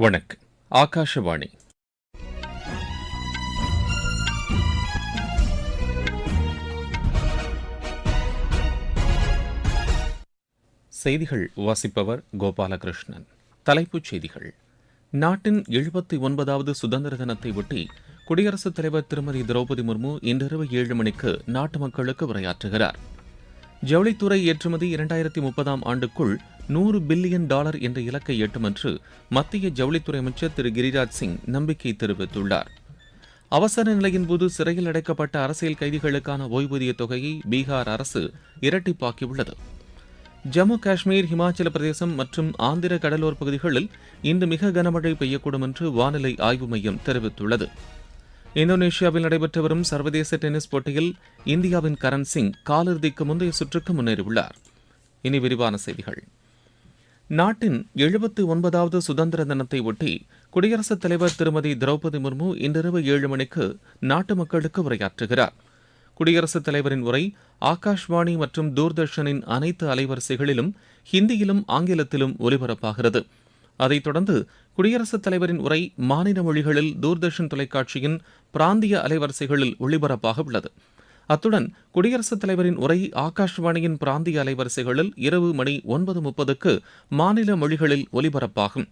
வணக்கம். ஆகாஷவாணி. செய்திகள் வாசிப்பவர் கோபாலகிருஷ்ணன். தலைப்புச் செய்திகள். நாட்டின் எழுபத்தி ஒன்பதாவது சுதந்திர தினத்தை ஒட்டி குடியரசுத் தலைவர் திருமதி திரௌபதி முர்மு இன்றிரவு ஏழு மணிக்கு நாட்டு மக்களுக்கு உரையாற்றுகிறார். ஜவுளித்துறை ஏற்றுமதி இரண்டாயிரத்தி முப்பதாம் ஆண்டுக்குள் நூறு பில்லியன் டாலர் என்ற இலக்கை எட்டும் என்று மத்திய ஜவுளித்துறை அமைச்சர் திரு கிரிராஜ் சிங் நம்பிக்கை தெரிவித்துள்ளார். அவசர நிலையின் போது சிறையில் அடைக்கப்பட்ட அரசியல் கைதிகளுக்கான ஓய்வூதிய தொகையை பீகார் அரசு இரட்டிப்பாக்கியுள்ளது. ஜம்மு காஷ்மீர் ஹிமாச்சல பிரதேசம் மற்றும் ஆந்திர கடலோர் பகுதிகளில் இன்று மிக கனமழை பெய்யக்கூடும் என்று வானிலை ஆய்வு மையம் தெரிவித்துள்ளது. இந்தோனேஷியாவில் நடைபெற்று வரும் சர்வதேச டென்னிஸ் போட்டியில் இந்தியாவின் கரண் சிங் காலிறுதிக்கு முந்தைய சுற்றுக்கு முன்னேறியுள்ளார். இனி விரிவான செய்திகள். நாட்டின் எழுபத்து ஒன்பதாவது சுதந்திர தினத்தை ஒட்டி குடியரசுத் தலைவர் திருமதி திரௌபதி முர்மு இன்றிரவு ஏழு மணிக்கு நாட்டு மக்களுக்கு உரையாற்றுகிறார். குடியரசுத் தலைவரின் உரை ஆகாஷ்வாணி மற்றும் தூர்தர்ஷனின் அனைத்து அலைவரிசைகளிலும் ஹிந்தியிலும் ஆங்கிலத்திலும் ஒலிபரப்பாகிறது. அதைத் தொடர்ந்து குடியரசுத் தலைவரின் உரை மாநில மொழிகளில் தூர்தர்ஷன் தொலைக்காட்சியின் பிராந்திய அலைவரிசைகளில் ஒளிபரப்பாக உள்ளது. அத்துடன் குடியரசுத் தலைவரின் உரை ஆகாஷ்வாணியின் பிராந்திய அலைவரிசைகளில் இரவு மணி ஒன்பது முப்பதுக்கு மாநில மொழிகளில் ஒலிபரப்பாகும்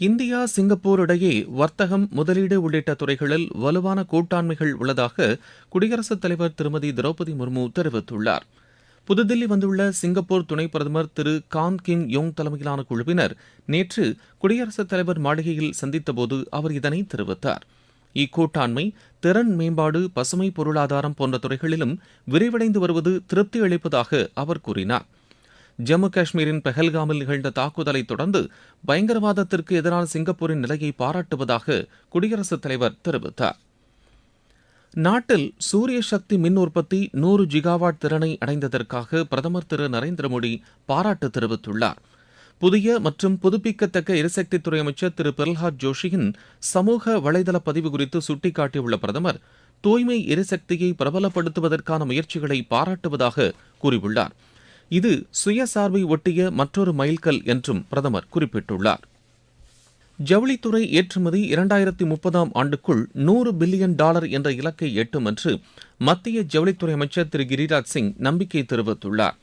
இந்தியா சிங்கப்பூர் இடையே வர்த்தகம் முதலீடு உள்ளிட்ட துறைகளில் வலுவான கூட்டாண்மைகள் உள்ளதாக குடியரசுத் தலைவர் திருமதி திரௌபதி முர்மு தெரிவித்துள்ளார். புதுதில்லி வந்துள்ள சிங்கப்பூர் துணை பிரதமர் திரு கான் கிம் யோங் தலைமையிலான குழுவினர் நேற்று குடியரசுத் தலைவர் மாளிகையில் சந்தித்தபோது அவர் இதனை தெரிவித்தார். இக்கூட்டாண்மை திறன் மேம்பாடு பசுமை பொருளாதாரம் போன்ற துறைகளிலும் விரிவடைந்து வருவது திருப்தி அளிப்பதாக அவர் கூறினார். ஜம்மு காஷ்மீரின் பெஹல்காமில் நிகழ்ந்த தாக்குதலை தொடர்ந்து பயங்கரவாதத்திற்கு எதிரான சிங்கப்பூரின் நிலையை பாராட்டுவதாக குடியரசுத் தலைவர் தெரிவித்தார். நாட்டில் சூரிய சக்தி மின் உற்பத்தி நூறு ஜிகாவாட் திறனை அடைந்ததற்காக பிரதமர் திரு நரேந்திர மோடி பாராட்டு தெரிவித்துள்ளார். புதிய மற்றும் புதுப்பிக்கத்தக்க எரிசக்தித்துறை அமைச்சர் திரு பிரல்ஹாத் ஜோஷியின் சமூக வலைதள பதிவு குறித்து சுட்டிக்காட்டியுள்ள பிரதமர் தூய்மை எரிசக்தியை பிரபலப்படுத்துவதற்கான முயற்சிகளை பாராட்டுவதாக கூறியுள்ளார். இது சுயசார்பை ஒட்டிய மற்றொரு மைல்கல் என்றும் பிரதமர் குறிப்பிட்டுள்ளார். ஜவுளித்துறை ஏற்றுமதி இரண்டாயிரத்தி முப்பதாம் ஆண்டுக்குள் நூறு பில்லியன் டாலர் என்ற இலக்கை எட்டும் என்று மத்திய ஜவுளித்துறை அமைச்சர் திரு கிரிராஜ் சிங் நம்பிக்கை தெரிவித்துள்ளார்.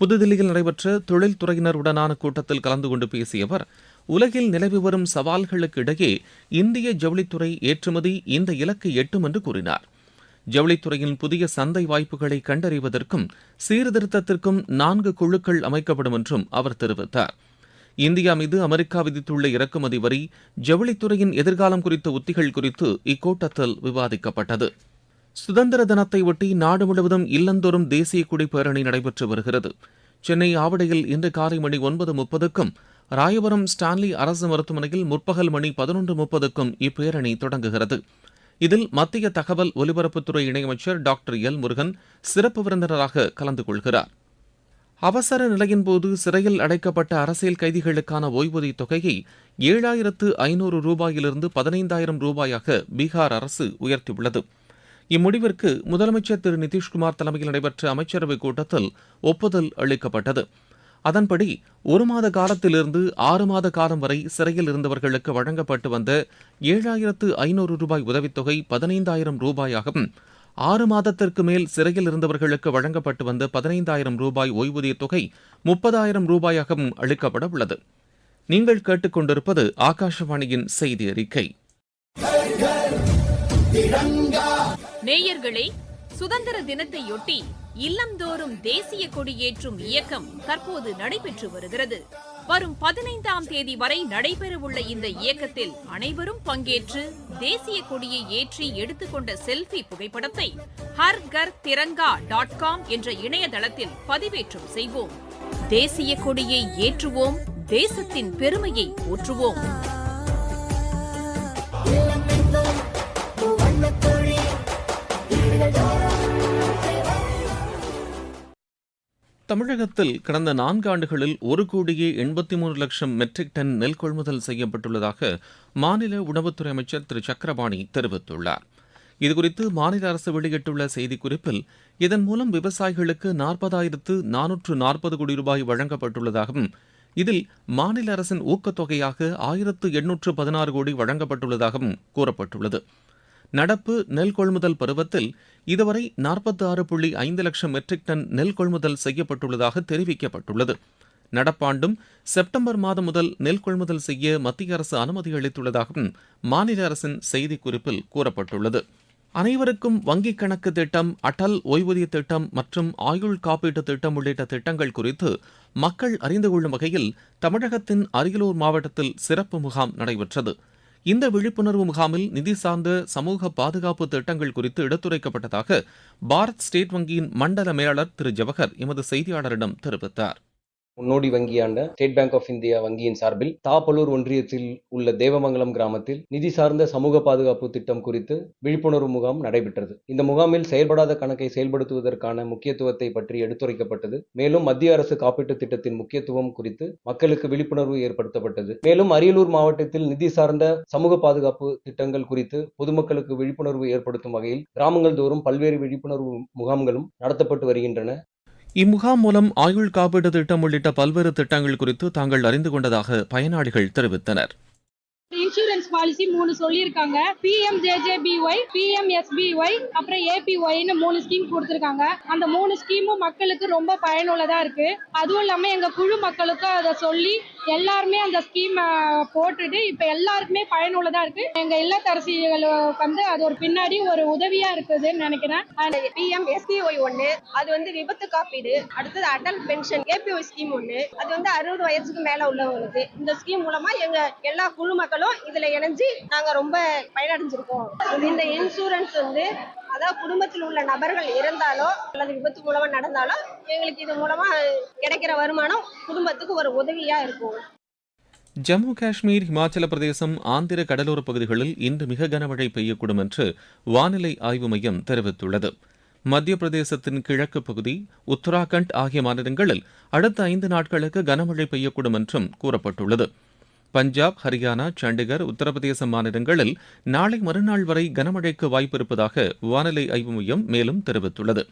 புதுதில்லியில் நடைபெற்ற தொழில்துறையினருடனான கூட்டத்தில் கலந்து கொண்டு பேசிய அவர் உலகில் நிலவி வரும் சவால்களுக்கு இடையே இந்திய ஜவுளித்துறை ஏற்றுமதி இந்த இலக்கை எட்டும் என்று கூறினார். ஜவுளித்துறையின் புதிய சந்தை வாய்ப்புகளை கண்டறிவதற்கும் சீர்திருத்தத்திற்கும் நான்கு குழுக்கள் அமைக்கப்படும் என்றும் அவர் தெரிவித்தார். இந்தியா மீது அமெரிக்கா விதித்துள்ள இறக்குமதி வரி ஜவுளித்துறையின் எதிர்காலம் குறித்த உத்திகள் குறித்து இக்கூட்டத்தில் விவாதிக்கப்பட்டது. சுதந்திர தினத்தை ஒட்டி நாடு முழுவதும் இல்லந்தோறும் தேசிய கொடி பேரணி நடைபெற்று வருகிறது. சென்னை ஆவடையில் இன்று காலை மணி ஒன்பது முப்பதுக்கும் ராயபுரம் ஸ்டான்லி அரசு மருத்துவமனையில் முற்பகல் மணி பதினொன்று முப்பதுக்கும் இப்பேரணி தொடங்குகிறது. இதில் மத்திய தகவல் ஒலிபரப்புத்துறை இணையமைச்சர் டாக்டர் எல் முருகன் சிறப்பு விருந்தினராக கலந்து கொள்கிறார். அவசர நிலையின் போது சிறையில் அடைக்கப்பட்ட அரசியல் கைதிகளுக்கான ஓய்வூதிய தொகையை ஏழாயிரத்து ஐநூறு ரூபாயிலிருந்து பதினைந்தாயிரம் ரூபாயாக பீகார் அரசு உயர்த்தியுள்ளது. இம்முடிவிற்கு முதலமைச்சர் திரு நிதிஷ்குமார் தலைமையில் நடைபெற்ற அமைச்சரவைக் கூட்டத்தில் ஒப்புதல் அளிக்கப்பட்டது. அதன்படி ஒரு மாத காலத்திலிருந்து ஆறு மாத காலம் வரை சிறையில் இருந்தவர்களுக்கு வழங்கப்பட்டு வந்த ஏழாயிரத்து ஐநூறு ரூபாய் உதவித்தொகை பதினைந்தாயிரம் ரூபாயாகவும் ஆறு மாதத்திற்கு மேல் சிறையில் இருந்தவர்களுக்கு வழங்கப்பட்டு வந்த பதினைந்தாயிரம் ரூபாய் ஓய்வூதிய தொகை முப்பதாயிரம் ரூபாயாகவும் அளிக்கப்பட உள்ளது. நீங்கள் கேட்டுக்கொண்டிருப்பது ஆகாஷவாணியின் செய்தி அறிக்கை. நேயர்களே சுதந்திர தினத்தையொட்டி இல்லம்தோறும் தேசிய கொடி ஏற்றும் இயக்கம் தற்போது நடைபெற்று வருகிறது. வரும் பதினைந்தாம் தேதி வரை நடைபெறவுள்ள இந்த இயக்கத்தில் அனைவரும் பங்கேற்று தேசிய கொடியை ஏற்றி எடுத்துக்கொண்ட செல்ஃபி புகைப்படத்தை ஹர் கர் திரங்கா டாட் காம் என்ற இணையதளத்தில் பதிவேற்றம் செய்வோம். தேசிய கொடியை ஏற்றுவோம். தேசத்தின் பெருமையை போற்றுவோம். தமிழகத்தில் கடந்த நான்கு ஆண்டுகளில் ஒரு கோடியே எண்பத்தி மூன்று லட்சம் மெட்ரிக் டன் நெல் கொள்முதல் செய்யப்பட்டுள்ளதாக மாநில உணவுத்துறை அமைச்சர் திரு. சக்கரபாணி தெரிவித்துள்ளார். இதுகுறித்து மாநில அரசு வெளியிட்டுள்ள செய்திக்குறிப்பில் இதன் மூலம் விவசாயிகளுக்கு நாற்பதாயிரத்து நானூற்று நாற்பது கோடி ரூபாய் வழங்கப்பட்டுள்ளதாகவும் இதில் மாநில அரசின் ஊக்கத்தொகையாக ஆயிரத்து எண்ணூற்று பதினாறு கோடி வழங்கப்பட்டுள்ளதாகவும் கூறப்பட்டுள்ளது. நடப்பு நெல் கொள்முதல் பருவத்தில் இதுவரை நாற்பத்தி ஆறு புள்ளி ஐந்து லட்சம் மெட்ரிக் டன் நெல் கொள்முதல் செய்யப்பட்டுள்ளதாக தெரிவிக்கப்பட்டுள்ளது. நடப்பாண்டும் செப்டம்பர் மாதம் முதல் நெல் கொள்முதல் செய்ய மத்திய அரசு அனுமதி அளித்துள்ளதாகவும் மாநில அரசின் செய்திக்குறிப்பில் கூறப்பட்டுள்ளது. அனைவருக்கும் வங்கிக் கணக்கு திட்டம் அடல் ஓய்வூதிய திட்டம் மற்றும் ஆயுள் காப்பீட்டு திட்டம் உள்ளிட்ட திட்டங்கள் குறித்து மக்கள் அறிந்து கொள்ளும் வகையில் தமிழகத்தின் அரியலூர் மாவட்டத்தில் சிறப்பு முகாம் நடைபெற்றது. இந்த விழிப்புணர்வு முகாமில் நிதி சார்ந்த சமூக பாதுகாப்பு திட்டங்கள் குறித்து எடுத்துரைக்கப்பட்டதாக பாரத் ஸ்டேட் வங்கியின் மண்டல மேலாளர் திரு ஜவஹர் எமது செய்தியாளரிடம் தெரிவித்தார். முன்னோடி வங்கியான ஸ்டேட் பேங்க் ஆஃப் இந்தியா வங்கியின் சார்பில் தாப்பலூர் ஒன்றியத்தில் உள்ள தேவமங்கலம் கிராமத்தில் நிதி சார்ந்த சமூக பாதுகாப்பு திட்டம் குறித்து விழிப்புணர்வு முகாம் நடைபெற்றது. இந்த முகாமில் செயல்படாத கணக்கை செயல்படுத்துவதற்கான முக்கியத்துவத்தை பற்றி எடுத்துரைக்கப்பட்டது. மேலும் மத்திய அரசு காப்பீட்டு திட்டத்தின் முக்கியத்துவம் குறித்து மக்களுக்கு விழிப்புணர்வு ஏற்படுத்தப்பட்டது. மேலும் அரியலூர் மாவட்டத்தில் நிதி சார்ந்த சமூக பாதுகாப்பு திட்டங்கள் குறித்து பொதுமக்களுக்கு விழிப்புணர்வு ஏற்படுத்தும் வகையில் கிராமங்கள் தோறும் பல்வேறு விழிப்புணர்வு முகாம்களும் நடத்தப்பட்டு வருகின்றன. இம்முகாம் மூலம் ஆயுள் காப்பீட்டு திட்டம் உள்ளிட்ட பல்வேறு திட்டங்கள் குறித்து தாங்கள் அறிந்து கொண்டதாக பயனாளிகள் தெரிவித்தனர். இன்சூரன்ஸ் பாலிசி மூணு சொல்லியிருக்காங்க. பிஎம் ஜேஜேபிஒய் பிஎம்எஸ்பிஒய் அப்புறம் ஏபிஒய்னு மூணு ஸ்கீம் கொடுத்துருக்காங்க. அந்த மூணு ஸ்கீமும் மக்களுக்கு ரொம்ப பயனுள்ளதா இருக்கு. அதுவும் இல்லாம எங்க குழு மக்களுக்கும் அதை சொல்லி எல்லாருமே அந்த ஸ்கீம் போட்டுட்டு இப்ப எல்லாருக்குமே பயனுள்ளதா இருக்கு. எங்க இல்லத்தரசிகள் வந்து அது ஒரு பின்னாடி ஒரு உதவியா இருக்குதுன்னு நினைக்கிறேன். பிஎம் எஸ்பிஒய் ஒன்று அது வந்து விபத்து காப்பீடு அடுத்தது அடல் பென்ஷன் ஏபிஒய் ஸ்கீம் ஒன்று அது வந்து அறுபது வயசுக்கு மேல உள்ளவங்களுக்கு. இந்த ஸ்கீம் மூலமா எங்க எல்லா குழு மக்களும் இதுல இணைஞ்சு நாங்க ரொம்ப பயனடைஞ்சிருக்கோம். இந்த இன்சூரன்ஸ் வந்து அதாவது குடும்பத்தில் உள்ள நபர்கள் இருந்தாலோ அல்லது விபத்து மூலமா நடந்தாலோ எங்களுக்கு இது மூலமா கிடைக்கிற வருமானம் குடும்பத்துக்கு ஒரு உதவியா இருக்கும். ஜம்மு காஷ்மீர் இமாச்சல பிரதேசம் ஆந்திர கடலோர பகுதிகளில் இன்று மிக கனமழை பெய்யக்கூடும் என்று வானிலை ஆய்வு மையம் தெரிவித்துள்ளது. மத்திய பிரதேசத்தின் கிழக்கு பகுதி உத்தராகண்ட் ஆகிய மாநிலங்களில் அடுத்த ஐந்து நாட்களுக்கு கனமழை பெய்யக்கூடும் என்றும் கூறப்பட்டுள்ளது. பஞ்சாப் ஹரியானா சண்டிகர் உத்தரப்பிரதேச மாநிலங்களில் நாளை மறுநாள் வரை கனமழைக்கு வாய்ப்பிருப்பதாக வானிலை ஆய்வு மையம் மேலும் தெரிவித்துள்ளது.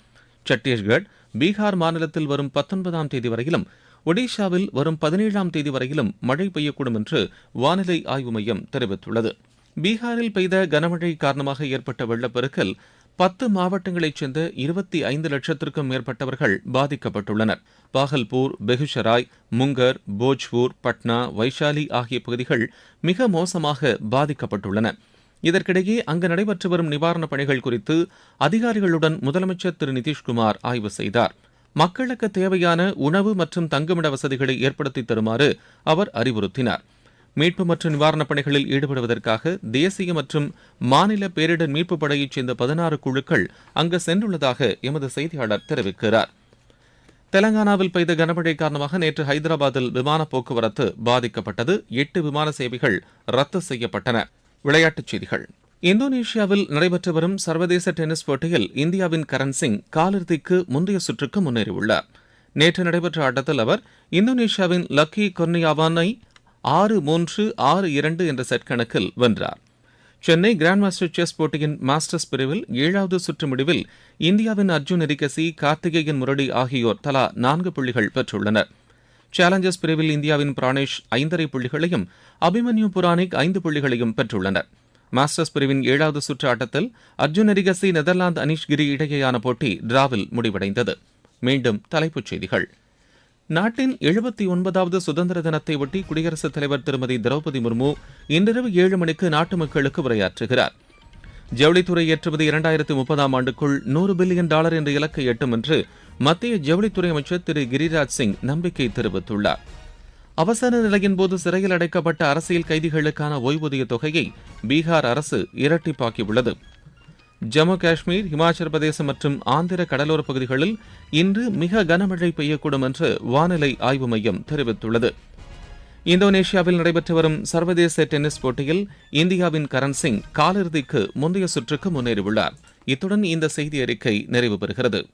சத்தீஸ்கர் பீகார் மாநிலத்தில் வரும் பத்தொன்பதாம் தேதி வரையிலும் ஒடிஷாவில் வரும் பதினேழாம் தேதி வரையிலும் மழை பெய்யக்கூடும் என்று வானிலை ஆய்வு மையம் தெரிவித்துள்ளது. பீகாரில் பெய்த கனமழை காரணமாக ஏற்பட்ட வெள்ளப்பெருக்கில் பத்து மாவட்டங்களைச் சேர்ந்த இருபத்தி ஐந்து லட்சத்திற்கும் மேற்பட்டவர்கள் பாதிக்கப்பட்டுள்ளனர். பாகல்பூர் பெகுஷராய் முங்கர் போஜ்பூர் பட்னா வைஷாலி ஆகிய பகுதிகள் மிக மோசமாக பாதிக்கப்பட்டுள்ளன. இதற்கிடையே அங்கு நடைபெற்று வரும் நிவாரணப் பணிகள் குறித்து அதிகாரிகளுடன் முதலமைச்சர் திரு நிதிஷ்குமார் ஆய்வு செய்தார். மக்களுக்கு தேவையான உணவு மற்றும் தங்குமிட வசதிகளை ஏற்படுத்தி தருமாறு அவர் அறிவுறுத்தினார். மீட்பு மற்றும் நிவாரணப் பணிகளில் ஈடுபடுவதற்காக தேசிய மற்றும் மாநில பேரிடர் மீட்புப் படையைச் சேர்ந்த பதினாறு குழுக்கள் அங்கு சென்றுள்ளதாக எமது செய்தியாளர் தெரிவிக்கிறார். தெலங்கானாவில் பெய்த கனமழை காரணமாக நேற்று ஹைதராபாத்தில் விமான போக்குவரத்து பாதிக்கப்பட்டது. எட்டு விமான சேவைகள் ரத்து செய்யப்பட்டன. விளையாட்டுச் செய்திகள். இந்தோனேஷியாவில் நடைபெற்று வரும் சர்வதேச டென்னிஸ் போட்டியில் இந்தியாவின் கரண் சிங் காலிறுதிக்கு முந்தைய சுற்றுக்கு முன்னேறியுள்ளார். நேற்று நடைபெற்ற ஆட்டத்தில் அவர் இந்தோனேஷியாவின் லக்கி கொர்னியாவானை ஆறு மூன்று ஆறு இரண்டு என்ற செட் கணக்கில் வென்றார். சென்னை கிராண்ட் மாஸ்டர் செஸ் போட்டியின் மாஸ்டர்ஸ் பிரிவில் ஏழாவது சுற்று முடிவில் இந்தியாவின் அர்ஜுன் எரிகசி கார்த்திகேயன் முரளி ஆகியோர் தலா நான்கு புள்ளிகள் பெற்றுள்ளனர். சேலஞ்சர்ஸ் பிரிவில் இந்தியாவின் பிராணேஷ் ஐந்தரை புள்ளிகளையும் அபிமன்யு புராணிக் ஐந்து புள்ளிகளையும் பெற்றுள்ளனர். மாஸ்டர்ஸ் பிரிவின் ஏழாவது சுற்று ஆட்டத்தில் அர்ஜுன் எரிகசி நெதர்லாந்து அனிஷ்கிரி இடையேயான போட்டி டிராவில் முடிவடைந்தது. மீண்டும் தலைப்புச் செய்திகள். நாட்டின் எழுபத்தி ஒன்பதாவது சுதந்திர தினத்தை ஒட்டி குடியரசுத் தலைவர் திருமதி திரௌபதி முர்மு இன்றிரவு ஏழு மணிக்கு நாட்டு மக்களுக்கு உரையாற்றுகிறார். ஜவுளித்துறை ஏற்றுமதி இரண்டாயிரத்தி முப்பதாம் ஆண்டுக்குள் நூறு பில்லியன் டாலர் என்ற இலக்கை எட்டும் என்று மத்திய ஜவுளித்துறை அமைச்சர் திரு கிரிராஜ் சிங் நம்பிக்கை தெரிவித்துள்ளார். அவசர நிலையின் போது சிறையில் அடைக்கப்பட்ட அரசியல் கைதிகளுக்கான ஓய்வூதிய தொகையை பீகார் அரசு இரட்டிப்பாக்கியுள்ளது. ஜம்மு காஷ்மீர் இமாச்சல பிரதேசம் மற்றும் ஆந்திர கடலோரப் பகுதிகளில் இன்று மிக கனமழை பெய்யக்கூடும் என்று வானிலை ஆய்வு மையம் தெரிவித்துள்ளது. இந்தோனேஷியாவில் நடைபெற்று வரும் சர்வதேச டென்னிஸ் போட்டியில் இந்தியாவின் கரண் சிங் காலிறுதிக்கு முந்தைய சுற்றுக்கு முன்னேறியுள்ளார். இத்துடன் இந்த செய்தி அறிக்கை நிறைவு பெறுகிறது.